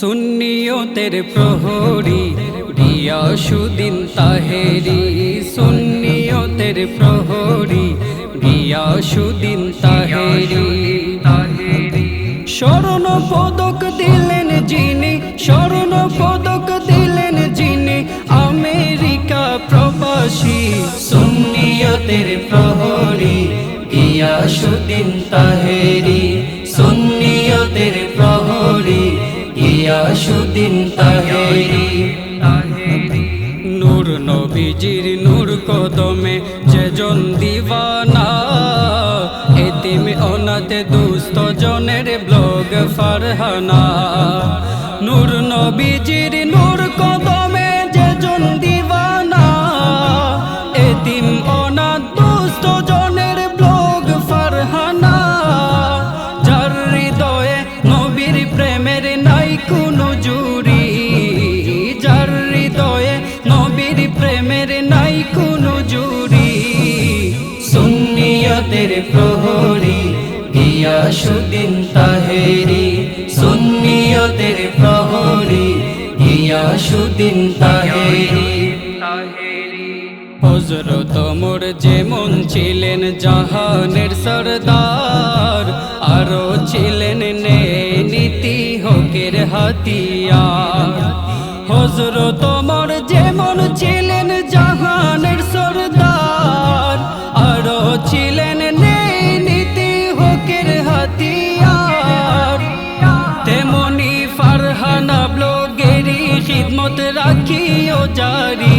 সুন্নিয়তের প্রহরী গিয়াসুদ্দিন তাহেরি। সুন্নিয়তের প্রহরী গিয়াসুদ্দিন তাহেরি। স্মরণ পদক দিলেন যিনি স্মরণ পদক দিলেন যিনি, আমেরিকা প্রবাসী। সুন্নিয়তের প্রহরী গিয়াসুদ্দিন তাহেরি। গিয়াসুদ্দিন তাহেরি। নূর নবীজির নূর কদমে যেজন দিওয়ানা, এতিম অনাতে দুস্থ জনের ব্লগ ফারহানা। নূর নবীজির নূর কদমে যেজন দিওয়ানা প্রেমের নাই কোনো জুরি যার হৃদয়ে নবীর প্রেমের নাই কোনো জুরি সুন্নিয়তের প্রহরী গিয়াসুদ্দিন তাহেরি। সুন্নিয়তের প্রহরী গিয়াসুদ্দিন তাহেরি। হজরত মোর যেমন ছিলেন জাহানের সরদার আরও ছিলেন হাতিয়ার। হজর তোমার যেমন ছিলেন জাহানের সরদার আরও ছিলেন নেই নীতি হকের হাতিয়ার। তেমনি ফারহান ব্লগেরই খিদমত রাখিও জারি।